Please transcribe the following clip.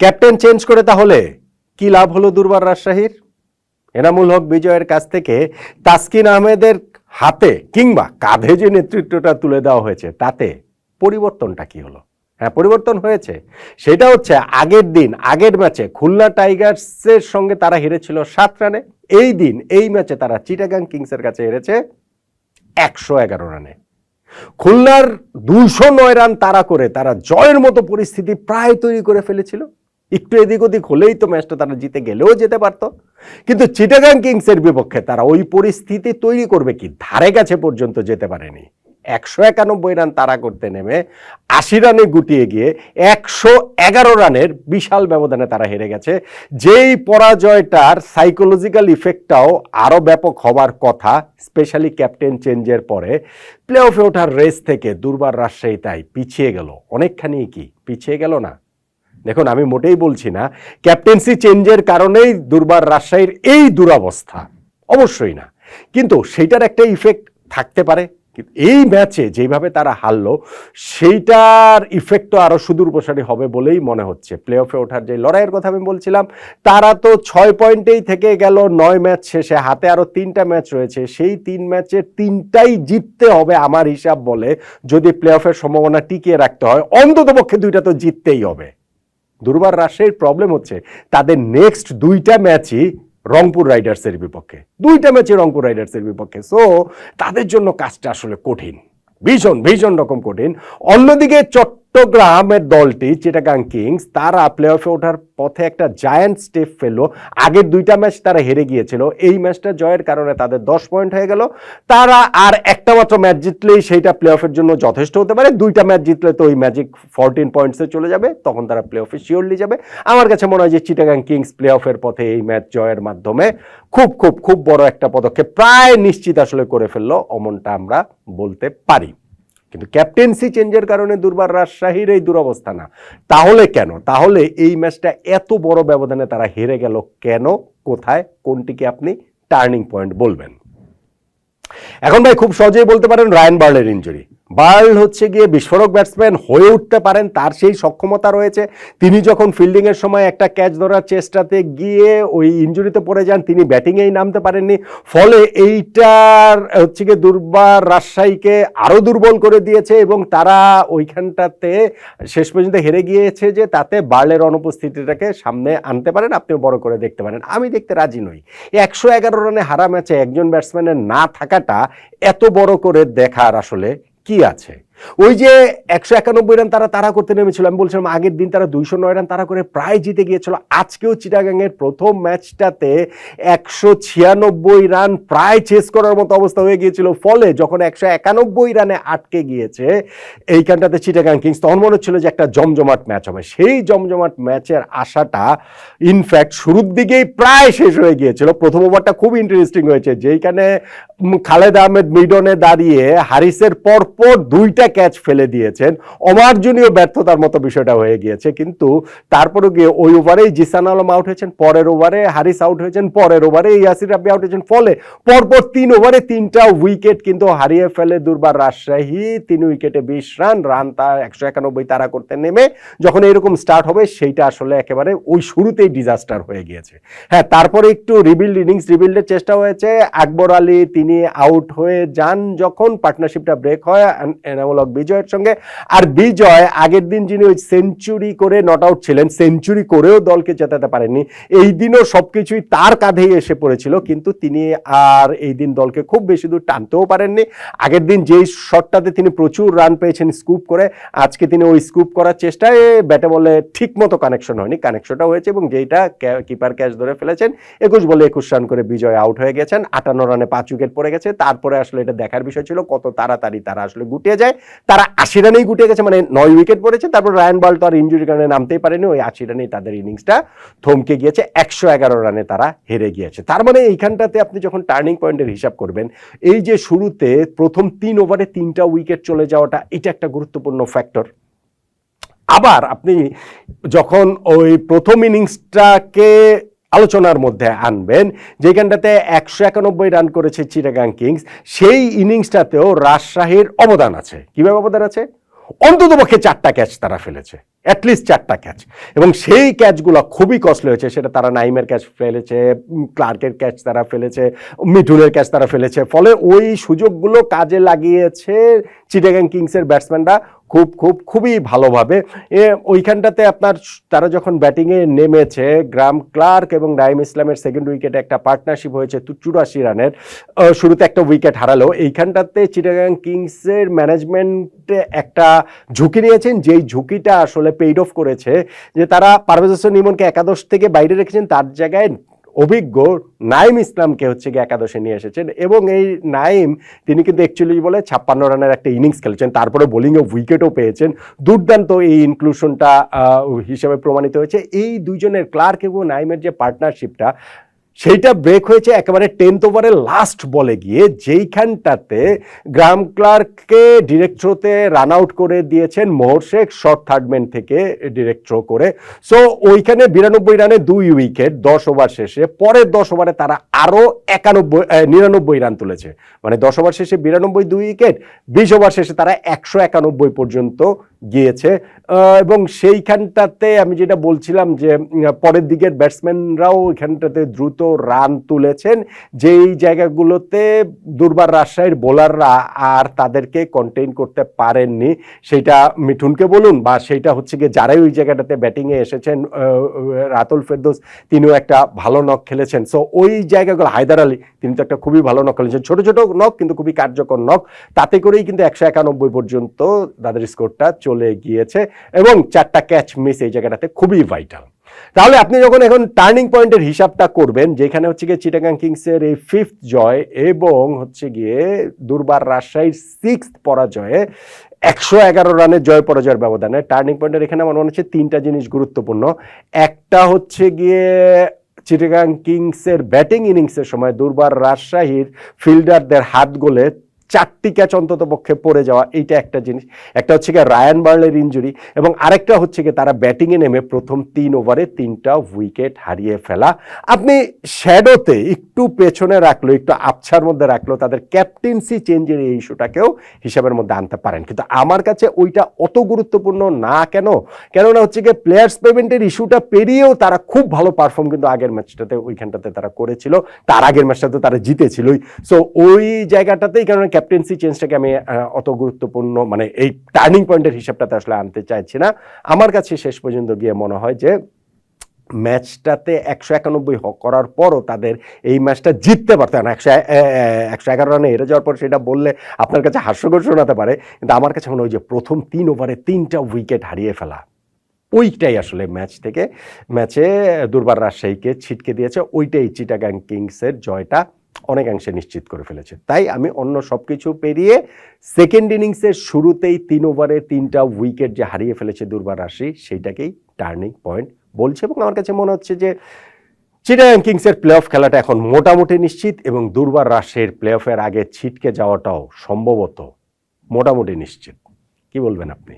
Captain change করে তাহলে কি লাভ হলো দুর্বার রাজশাহীর? এনামুল হক বিজয়ের কাছ থেকে তাসকিন আহমেদের হাতে কিংবা কাঁধে যে নেতৃত্বটা তুলে দেওয়া হয়েছে, তাতে পরিবর্তনটা কি হলো? হ্যাঁ পরিবর্তন হয়েছে। সেটা হচ্ছে আগের দিন, আগের ম্যাচে খুলনা টাইগার্সের সঙ্গে তারা হেরেছিল সাত রানে। এই দিন, এই ম্যাচে তারা চিটাগাং কিংসের কাছে হেরেছে একশো এগারো রানে। খুলনার দুশো নয় রান তারা করে, তারা জয়ের মতো পরিস্থিতি প্রায় তৈরি করে ফেলেছিল। একটু এদিক ওদিক হলেই তো ম্যাচটা তারা জিতে গেলেও যেতে পারত। কিন্তু চিটাগাং কিংসের বিপক্ষে তারা ওই পরিস্থিতি তৈরি করবে কি? ধারে কাছে পর্যন্ত যেতে পারেনি। একশো একানব্বই রান তারা করতে নেমে আশি রানে গুটিয়ে গিয়ে একশো এগারো রানের বিশাল ব্যবধানে তারা হেরে গেছে। যেই পরাজয়টার সাইকোলজিক্যাল ইফেক্টটাও আরও ব্যাপক হবার কথা স্পেশালি ক্যাপ্টেন চেঞ্জের পরে প্লে অফে ওঠার রেস থেকে দুর্বার রাজশাহী তাই পিছিয়ে গেল। অনেকখানি কি? পিছিয়ে গেল না। দেখুন, আমি মোটেই বলছি না ক্যাপ্টেন্সি চেঞ্জের কারণেই দুর্বার রাজশাহীর এই দুরবস্থা। অবশ্যই না। কিন্তু সেইটার একটা ইফেক্ট থাকতে পারে। এই ম্যাচে যেভাবে তারা হারলো, সেইটার ইফেক্ট তো আরও সুদূর প্রসারী হবে বলেই মনে হচ্ছে। প্লে অফে ওঠার যে লড়াইয়ের কথা আমি বলছিলাম, তারা তো ছয় পয়েন্টেই থেকে গেল, নয় ম্যাচ শেষে। হাতে আরও তিনটা ম্যাচ রয়েছে। সেই তিন ম্যাচের তিনটাই জিততে হবে আমার হিসাব বলে যদি প্লে অফের সম্ভাবনা টিকিয়ে রাখতে হয়, অন্ততপক্ষে দুইটা তো জিততেই হবে। দুর্বার রাজশাহীর প্রবলেম হচ্ছে, তাদের নেক্সট দুইটা ম্যাচই রংপুর রাইডার্সের বিপক্ষে। দুইটা ম্যাচে রংপুর রাইডার্সের বিপক্ষে। সো তাদের জন্য কাজটা আসলে কঠিন। ভীষণ ভীষণ রকম কঠিন। অন্যদিকে চট্টগ্রামের দলটি, চিটাগাং কিংস, তারা প্লে অফে ওঠার পথে একটা জায়ান্ট স্টেপ ফেলল। আগের দুইটা ম্যাচ তারা হেরে গিয়েছিল। এই ম্যাচটা জয়ের কারণে তাদের দশ পয়েন্ট হয়ে গেল। তারা আর একটা মাত্র ম্যাচ জিতলেই সেইটা প্লে অফের জন্য যথেষ্ট হতে পারে। দুইটা ম্যাচ জিতলে তো ওই ম্যাজিক ফোরটিন পয়েন্টসে চলে যাবে। তখন তারা প্লে অফে শিওরলি যাবে। আমার কাছে মনে হয় যে চিটাগাং কিংস প্লে অফের পথে এই ম্যাচ জয়ের মাধ্যমে খুব খুব খুব বড় একটা পদক্ষেপ প্রায় নিশ্চিত আসলে করে ফেলল অমনটা আমরা বলতে পারি। কিন্তু ক্যাপ্টেন্সি চেঞ্জের কারণে দুর্বার রাজশাহীর এই দুরবস্থা না। তাহলে কেন? তাহলে এই ম্যাচটা এত বড় ব্যবধানে তারা হেরে গেল কেন? কোথায়? কোনটিকে আপনি টার্নিং পয়েন্ট বলবেন? এখন ভাই খুব সহজেই বলতে পারেন রায়ান বার্লের ইঞ্জুরি বার্ল হচ্ছে গিয়ে বিস্ফোরক ব্যাটসম্যান হয়ে উঠতে পারেন, তার সেই সক্ষমতা রয়েছে। তিনি যখন ফিল্ডিংয়ের সময় একটা ক্যাচ ধরার চেষ্টাতে গিয়ে ওই ইঞ্জুরিতে পড়ে যান, তিনি ব্যাটিংয়েই নামতে পারেননি। ফলে এইটার হচ্ছে গিয়ে দুর্বার রাজশাহীকে আরও দুর্বল করে দিয়েছে এবং তারা ওইখানটাতে শেষ পর্যন্ত হেরে গিয়েছে যে তাতে বার্লের অনুপস্থিতিটাকে সামনে আনতে পারেন, আপনিও বড় করে দেখতে পারেন। আমি দেখতে রাজি নই। একশো এগারো রানে হারা ম্যাচে একজন ব্যাটসম্যানের না থাকাটা এত বড় করে দেখার আসলে কি আছে? ওই যে একশো একানব্বই রান তারা তারা করতে নেমেছিল, আমি বলছিলাম আগের দিন তারা দুইশো নয় রান তারা করে প্রায় জিতে গিয়েছিল, আজকেও চিটাগাংয়ের প্রথম ম্যাচটাতে একশো ছিয়ানব্বই রান প্রায় চেস করার মতো অবস্থা হয়ে গিয়েছিল। ফলে যখন একশো একানব্বই রানে আটকে গিয়েছে, এইখানটাতে চিটাগাং কিংস, তখন মনে হচ্ছিল যে একটা জমজমাট ম্যাচ হবে। সেই জমজমাট ম্যাচের আশাটা ইনফ্যাক্ট শুরুর দিকেই প্রায় শেষ হয়ে গিয়েছিল। প্রথম ওভারটা খুব ইন্টারেস্টিং হয়েছে, যেইখানে খালেদ আহমেদ মিডনে দাঁড়িয়ে হারিসের পরপর দুইটা ক্যাচ ফেলে দিয়েছেন। অমার্জনীয় ব্যর্থতার মতো বিষয়টা হয়ে গিয়েছে, কিন্তু তারপরে গিয়ে ওই ওভারেই জিসান আলম আউট হয়েছেন, পরের ওভারে হারিস আউট হয়েছেন, পরের ওভারে ইয়াসির রাব্বি আউট হয়েছেন, ফলে পরপর তিন ওভারে তিনটা উইকেট কিন্তু হারিয়ে ফেলে দুর্বার রাজশাহী। তিন উইকেটে বিশ রান রান তার একশো একানব্বই তারা করতে নেমে যখন এরকম স্টার্ট হবে সেইটা আসলে একেবারে ওই শুরুতেই ডিজাস্টার হয়ে গিয়েছে। হ্যাঁ তারপরে একটু রিবিল্ড ইনিংস রিবিল্ডের চেষ্টা হয়েছে। আকবর আলী তিনি আউট হয়ে যান যখন পার্টনারশিপটা ব্রেক হয় এন- এনামুল হক বিজয়ের সঙ্গে। আর বিজয় আগের দিন যিনি ওই সেঞ্চুরি করে নট আউট ছিলেন, সেঞ্চুরি করেও দলকে জেতাতে পারেননি। এই দিনও সবকিছুই তার কাঁধেই এসে পড়েছিল, কিন্তু তিনি আর এই দিন দলকে খুব বেশি দূর টানতেও পারেননি। আগের দিন যেই শটটাতে তিনি প্রচুর রান পেয়েছেন স্কুপ করে, আজকে তিনি ওই স্কুপ করার চেষ্টায় ব্যাটে বলে ঠিক মতো কানেকশন হয়নি। কানেকশনটা হয়েছে এবং যেইটা কিপার ক্যাচ ধরে ফেলেছেন, একুশ বলে একুশ রান করে বিজয় আউট হয়ে গেছেন। আটান্ন রানে পাঁচ উইকেট পড়ে গেছে। তারপরে আসলে এটা দেখার বিষয় ছিল কত তাড়াতাড়ি তারা আসলে গুটিয়ে যায়। তারা আশি রানেই গুটে গেছে মানে নয় উইকেট পড়েছে। তারপর রায়ন বল তো আর ইঞ্জুরির কারণে নামতেই পারেনি। ওই আশি রানেই তাদের ইনিংসটা থমকে গিয়েছে। একশো এগারো রানে তারা হেরে গিয়েছে। তার মানে এইখানটাতে আপনি যখন টার্নিং পয়েন্টের হিসাব করবেন, এই যে শুরুতে প্রথম তিন ওভারে তিনটা উইকেট চলে যাওয়াটা, এটা একটা গুরুত্বপূর্ণ ফ্যাক্টর আবার আপনি যখন ওই প্রথম ইনিংসটাকে আলোচনার মধ্যে আনবেন, যেখানটাতে একশো একানব্বই রান করেছে চিটাগাং কিংস। সেই ইনিংসটাতেও রাজশাহীর অবদান আছে। কীভাবে অবদান আছে? অন্ততপক্ষে চারটা ক্যাচ তারা ফেলেছে। অ্যাটলিস্ট চারটা ক্যাচ এবং সেই ক্যাচগুলো খুবই কস্টলি হয়েছে। সেটা তারা নাইমের ক্যাচ ফেলেছে ক্লার্কের ক্যাচ তারা ফেলেছে, মিঠুনের ক্যাচ তারা ফেলেছে। ফলে ওই সুযোগগুলো কাজে লাগিয়েছে চিটাগাং কিংসের ব্যাটসম্যানরা খুব খুব, খুবই ভালোভাবে। এ, ওইখানটাতে আপনার তারা যখন ব্যাটিংয়ে নেমেছে, গ্রাম ক্লার্ক এবং নাইম ইসলামের সেকেন্ড উইকেটে একটা পার্টনারশিপ হয়েছে চুরাশি রানের। শুরুতে একটা উইকেট হারালো। এইখানটাতে চিটাগাং কিংসের ম্যানেজমেন্টে একটা ঝুঁকি নিয়েছেন। যেই ঝুঁকিটা আসলে পেইড অফ করেছে, যে তারা পারভেজ হোসেন ইমনকে একাদশ থেকে বাইরে রেখেছেন, তার জায়গায় অভিজ্ঞ নাইম ইসলামকে হচ্ছে গিয়ে একাদশে নিয়ে এসেছেন এবং এই নাইম, তিনি কিন্তু অ্যাকচুয়ালি বলে, ছাপ্পান্ন রানের একটা ইনিংস খেলেছেন, তারপরে বোলিংয়ে উইকেটও পেয়েছেন। দুর্দান্ত এই ইনক্লুশনটা হিসেবে প্রমাণিত হয়েছে। এই দুইজনের ক্লার্ক এবং নাইমের যে পার্টনারশিপটা সেইটা ব্রেক হয়েছে একেবারে টেন্থ ওভারের লাস্ট বলে গিয়ে, যেইখানটাতে গ্রাম ক্লার্ককে ডিরেক্ট থ্রোতে রান আউট করে দিয়েছেন Mohor Sheikh short third man থেকে ডিরেক্ট থ্রো করে। সো ওইখানে বিরানব্বই রানে দুই উইকেট দশ ওভার শেষে। পরের দশ ওভারে তারা আরও একানব্বই নিরানব্বই রান তুলেছে। মানে দশ ওভার শেষে বিরানব্বই দুই উইকেট বিশ ওভার শেষে তারা একশো একানব্বই পর্যন্ত গিয়েছে। এবং সেইখানটাতে আমি যেটা বলছিলাম যে পরের দিকের ব্যাটসম্যানরাও এখানটাতে দ্রুত রান তুলেছেন। যেই জায়গাগুলোতে দুর্বার রাজশাহীর বোলাররা আর তাদেরকে কন্টেইন করতে পারেননি, সেটা মিঠুনকে বলুন বা সেইটা হচ্ছে গিয়ে যারাই ওই জায়গাটাতে ব্যাটিংয়ে এসেছেন রাতুল ফেরদোস, তিনিও একটা ভালো নক খেলেছেন। সো ওই জায়গাগুলো, হায়দার আলী, তিনি তো একটা খুবই ভালো নক খেলেছেন। ছোট ছোট নক কিন্তু খুবই কার্যকর নক তাতে করেই কিন্তু একশো একানব্বই পর্যন্ত তাদের স্কোরটা চলে গিয়েছে এবং চারটা ক্যাচ মিস এই জায়গাটাতে খুবই ভাইটাল তাহলে আপনি যখন এখন টার্নিং পয়েন্টের হিসাবটা করবেন, যেখানে হচ্ছে গিয়ে চিটাগাং কিংসের এই ফিফথ জয় এবং হচ্ছে গিয়ে দুর্বার রাজশাহীর সিক্স পরাজয়ে একশো এগারো রানের জয় পরাজয়ের ব্যবধানে টার্নিং পয়েন্টের এখানে আমার মনে হচ্ছে তিনটা জিনিস গুরুত্বপূর্ণ। একটা হচ্ছে গিয়ে চিটাগাং কিংসের ব্যাটিং ইনিংসের সময় দুর্বার রাজশাহীর ফিল্ডারদের হাত গোলে চারটি ক্যাচ অন্তত পক্ষে পড়ে যাওয়া, এইটা একটা জিনিস। একটা হচ্ছে গিয়ে রায়ান বার্লের ইঞ্জুরি এবং আরেকটা হচ্ছে গিয়ে তারা ব্যাটিংয়ে নেমে প্রথম তিন ওভারে তিনটা উইকেট হারিয়ে ফেলা। আপনি শ্যাডোতে একটু পেছনে রাখল, একটু আবছার মধ্যে রাখল, তাদের ক্যাপ্টেন্সি চেঞ্জের এই ইস্যুটাকেও হিসাবের মধ্যে আনতে পারেন। কিন্তু আমার কাছে ওইটা অত গুরুত্বপূর্ণ না কেন? কেননা হচ্ছে গিয়ে প্লেয়ার্স পেমেন্টের ইস্যুটা পেরিয়েও তারা খুব ভালো পারফর্ম কিন্তু আগের ম্যাচটাতে ওইখানটাতে তারা করেছিল। তার আগের ম্যাচটাতে তারা জিতেছিলই। সো ওই জায়গাটাতেই কারণ ক্যাপ্টেন্সি চেঞ্জটাকে আমি অত গুরুত্বপূর্ণ মানে এই টার্নিং পয়েন্টের হিসাবটাতে আসলে আনতে চাইছি না। আমার কাছে শেষ পর্যন্ত গিয়ে মনে হয় যে, ম্যাচটাতে একশো একানব্বই করার পরও তাদের এই ম্যাচটা জিততে পারতো না। একশো একশো এগারো রানে হেরে যাওয়ার পর সেটা বললে আপনার কাছে হাস্যকর শোনাতে পারে, কিন্তু আমার কাছে মনে হয় যে প্রথম তিন ওভারে তিনটা উইকেট হারিয়ে ফেলা। ওইটাই আসলে ম্যাচ থেকে। ম্যাচে দুর্বার রাজশাহীকে ছিটকে দিয়েছে, ওইটাই চিটাগাং কিংসের জয়টা। অনেকাংশে নিশ্চিত করে ফেলেছে। তাই আমি অন্য সব কিছু পেরিয়ে সেকেন্ড ইনিংসের শুরুতেই তিন ওভারে তিনটা উইকেট যে হারিয়ে ফেলেছে দুর্বার রাশি, সেইটাকেই টার্নিং পয়েন্ট বলছে এবং আমার কাছে মনে হচ্ছে যে চিটাগাং কিংসের প্লে অফ খেলাটা এখন মোটামুটি নিশ্চিত এবং দুর্বার রাশির প্লে অফের আগে ছিটকে যাওয়াটাও সম্ভবত মোটামুটি নিশ্চিত। কি বলবেন আপনি?